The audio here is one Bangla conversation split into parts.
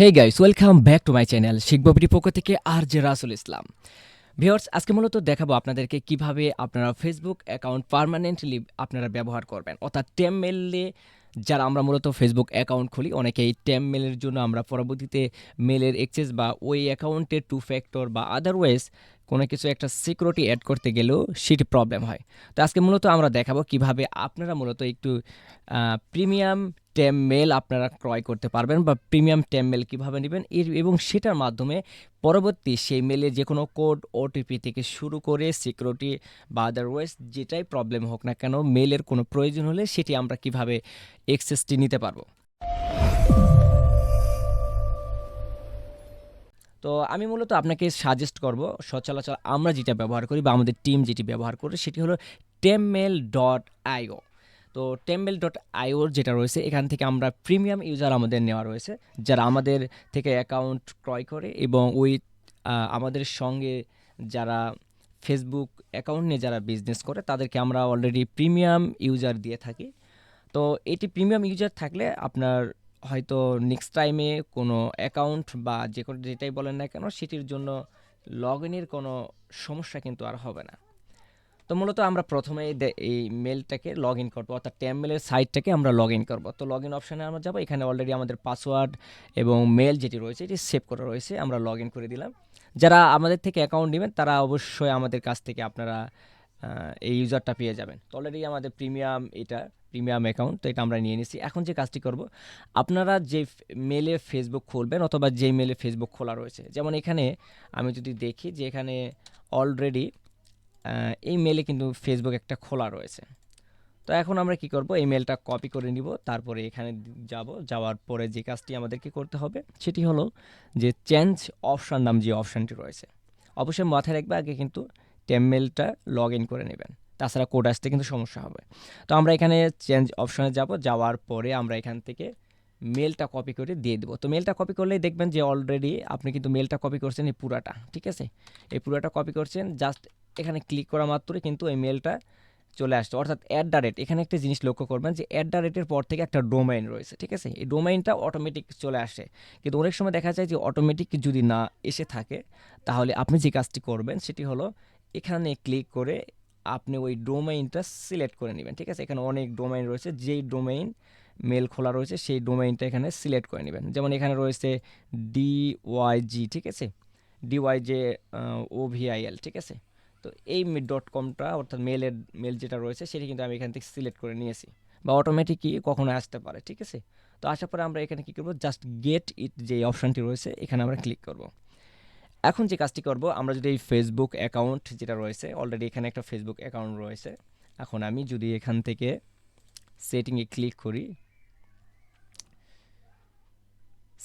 Hey guys welcome back to my channel শিখববিটির পক্ষ থেকে আর জে রাসুল ইসলাম ভিওর্স আজকে মূলত দেখাবো আপনাদেরকে কীভাবে আপনারা ফেসবুক অ্যাকাউন্ট পার্মানেন্টলি আপনারা ব্যবহার করবেন। অর্থাৎ টেম মেলে যারা আমরা মূলত ফেসবুক অ্যাকাউন্ট খুলি, অনেকেই টেম মেলের জন্য আমরা পরবর্তীতে মেলের এক্সেস বা ওই অ্যাকাউন্টের টু ফ্যাক্টর বা আদারওয়াইজ কোনো কিছু একটা সিকিউরিটি অ্যাড করতে গেলেও সেটি প্রবলেম হয়। তো আজকে মূলত আমরা দেখাবো কীভাবে আপনারা মূলত একটু প্রিমিয়াম টেম মেল আপনারা ক্রয় করতে পারবেন বা প্রিমিয়াম টেম মেল কীভাবে নেবেন এবং সেটার মাধ্যমে পরবর্তী সেই মেলে যে কোনো কোড ওটিপি থেকে শুরু করে সিকিউরিটি বা আদারওয়াইজ যেটাই প্রবলেম হোক না কেন মেলের কোনো প্রয়োজন হলে সেটি আমরা কীভাবে এক্সেসটি নিতে পারব। তো আমি মূলত আপনাকে সাজেস্ট করব সচলাচল আমরা যেটা ব্যবহার করি বা আমাদের টিম যেটি ব্যবহার করে সেটি হলো টেমমেল ডট আইও তো টেমমেল ডট আইওর যেটা রয়েছে, এখান থেকে আমরা প্রিমিয়াম ইউজার আমাদের নেওয়া রয়েছে। যারা আমাদের থেকে অ্যাকাউন্ট ক্রয় করে এবং ওই আমাদের সঙ্গে যারা ফেসবুক অ্যাকাউন্ট নিয়ে যারা বিজনেস করে, তাদেরকে আমরা অলরেডি প্রিমিয়াম ইউজার দিয়ে থাকি। তো এটি প্রিমিয়াম ইউজার থাকলে আপনার হয়তো নেক্সট টাইমে কোনো অ্যাকাউন্ট বা যে কোনো যেটাই বলেন না কেন, সেটির জন্য লগ ইনের কোনো সমস্যা কিন্তু আর হবে না। তো মূলত আমরা প্রথমে এই মেলটাকে লগ ইন করব, অর্থাৎ ট্যাম মেলের সাইটটাকে আমরা লগ ইন করব। তো লগ ইন অপশানে আমরা যাব, এখানে অলরেডি আমাদের পাসওয়ার্ড এবং মেল যেটি রয়েছে, এটি সেভ করা রয়েছে, আমরা লগ ইন করে দিলাম। যারা আমাদের থেকে অ্যাকাউন্ট নেবেন, তারা অবশ্যই আমাদের কাছ থেকে আপনারা এই ইউজারটা পেয়ে যাবেন। তো অলরেডি আমাদের প্রিমিয়াম এটা প্রিমিয়াম অ্যাকাউন্ট তো এটা আমরা নিয়ে নিছি। এখন যে কাজটি করব, আপনারা যে মেলে ফেসবুক খুলবেন অথবা যে মেলে ফেসবুক খোলা রয়েছে, যেমন এখানে আমি যদি দেখি যে এখানে অলরেডি এই মেলে কিন্তু ফেসবুক একটা খোলা রয়েছে। তো এখন আমরা কি করব? এই মেলটা কপি করে নিব, তারপরে এখানে যাব। যাওয়ার পরে যে কাজটি আমাদেরকে করতে হবে, সেটি হলো যে চেঞ্জ অপশান নাম যে অপশানটি রয়েছে, অবশ্যই মাথায় রাখবে আগে কিন্তু টেমমেলটা লগ ইন করে নেবেন। তাছাড়া কোড আসতে কিন্তু সমস্যা হবে। তো আমরা এখানে চেঞ্জ অপশানে যাব, যাওয়ার পরে আমরা এখান থেকে মেলটা কপি করে দিয়ে দেবো। তো মেলটা কপি করলেই দেখবেন যে অলরেডি আপনি কিন্তু মেলটা কপি করছেন এই পুরাটা, ঠিক আছে? এই পুরাটা কপি করছেন জাস্ট এখানে ক্লিক করা মাত্রই কিন্তু এই মেলটা চলে আসছে। অর্থাৎ অ্যাট দ্য রেট এখানে একটা জিনিস লক্ষ্য করবেন যে অ্যাট দ্য রেটের পর থেকে একটা ডোমাইন রয়েছে, ঠিক আছে? এই ডোমাইনটা অটোমেটিক চলে আসে। কিন্তু অনেক সময় দেখা যায় যে অটোমেটিক যদি না এসে থাকে, তাহলে আপনি যে কাজটি করবেন সেটি হলো এখানে ক্লিক করে আপনি ওই ডোমাইনটা সিলেক্ট করে নেবেন, ঠিক আছে? এখানে অনেক ডোমাইন রয়েছে, যেই ডোমাইন মেল খোলা রয়েছে, সেই ডোমাইনটা এখানে সিলেক্ট করে নেবেন। যেমন এখানে রয়েছে ডিওয়াইজি ঠিক আছে? ডিওয়াইজে ওভিআইএল ঠিক আছে? তো এই ডট কমটা অর্থাৎ মেলের মেল যেটা রয়েছে, সেটি কিন্তু আমি এখান থেকে সিলেক্ট করে নিয়েছি বা অটোমেটিকই কখনো আসতে পারে, ঠিক আছে? তো আসার পরে আমরা এখানে কী করব? জাস্ট গেট ইট যে অপশানটি রয়েছে, এখানে আমরা ক্লিক করব। এখন যে কাজটি করব, আমরা যদি এই ফেসবুক অ্যাকাউন্ট যেটা রয়েছে অলরেডি এখানে একটা ফেসবুক অ্যাকাউন্ট রয়েছে, এখন আমি যদি এখান থেকে সেটিংয়ে ক্লিক করি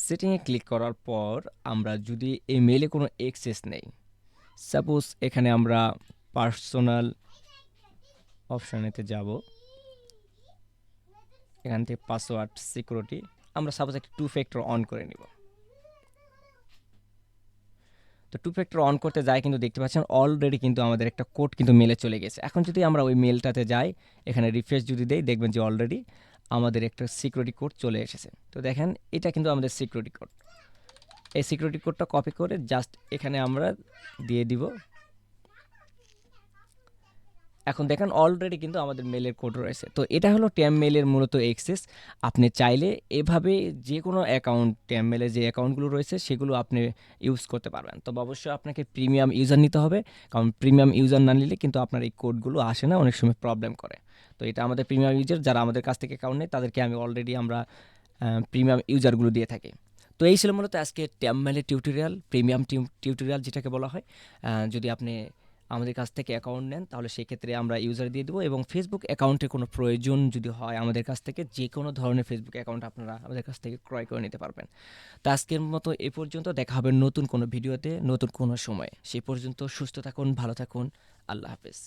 সেটিংয়ে ক্লিক করার পর আমরা যদি এই মেলে কোনো এক্সেস নেই সাপোজ এখানে আমরা পার্সোনাল অপশানেতে যাব। এখান থেকে পাসওয়ার্ড সিকিউরিটি আমরা সাপোজ একটা টু ফ্যাক্টর অন করে নিব। তো টু ফ্যাক্টর অন করতে যাই কিন্তু দেখতে পাচ্ছেন অলরেডি কিন্তু আমাদের একটা কোড কিন্তু মেলে চলে গেছে। এখন যদি আমরা ওই মেলটাতে যাই, এখানে রিফ্রেশ যদি দেই, দেখবেন যে অলরেডি আমাদের একটা সিকিউরিটি কোড চলে এসেছে। তো দেখেন, এটা কিন্তু আমাদের সিকিউরিটি কোড এই সিকিউরিটি কোডটা কপি করে জাস্ট এখানে আমরা দিয়ে দিব। এখন দেখেন অলরেডি কিন্তু আমাদের মেলের কোড রয়েছে। তো এটা হলো ট্যাম মেলের মূলত এক্সেস আপনি চাইলে এভাবে যে কোনো অ্যাকাউন্ট ট্যাম মেলের যে অ্যাকাউন্টগুলো রয়েছে সেগুলো আপনি ইউজ করতে পারবেন। তবে অবশ্যই আপনাকে প্রিমিয়াম ইউজার নিতে হবে। কারণ প্রিমিয়াম ইউজার না নিলে কিন্তু আপনার এই কোডগুলো আসে না, অনেক সময় প্রবলেম করে। তো এটা আমাদের প্রিমিয়াম ইউজার যারা আমাদের কাছ থেকে অ্যাকাউন্ট নেয়, তাদেরকে আমি অলরেডি আমরা প্রিমিয়াম ইউজারগুলো দিয়ে থাকি। তো এই ছিল মূলত আজকে ট্যামমেলের টিউটোরিয়াল প্রিমিয়াম টিউটোরিয়াল যেটাকে বলা হয়। যদি আপনি আমাদের কাছ থেকে অ্যাকাউন্ট নেন, তাহলে সেই ক্ষেত্রে আমরা ইউজার দিয়ে দেবো এবং ফেসবুক অ্যাকাউন্টের কোনো প্রয়োজন যদি হয় আমাদের কাছ থেকে যে কোনো ধরনের ফেসবুক অ্যাকাউন্ট আপনারা আমাদের কাছ থেকে ক্রয় করে নিতে পারবেন। তো আজকের মতো এ পর্যন্ত, দেখা হবে নতুন কোনো ভিডিওতে, নতুন কোনো সময়ে। সেই পর্যন্ত সুস্থ থাকুন, ভালো থাকুন, আল্লাহ হাফেজ।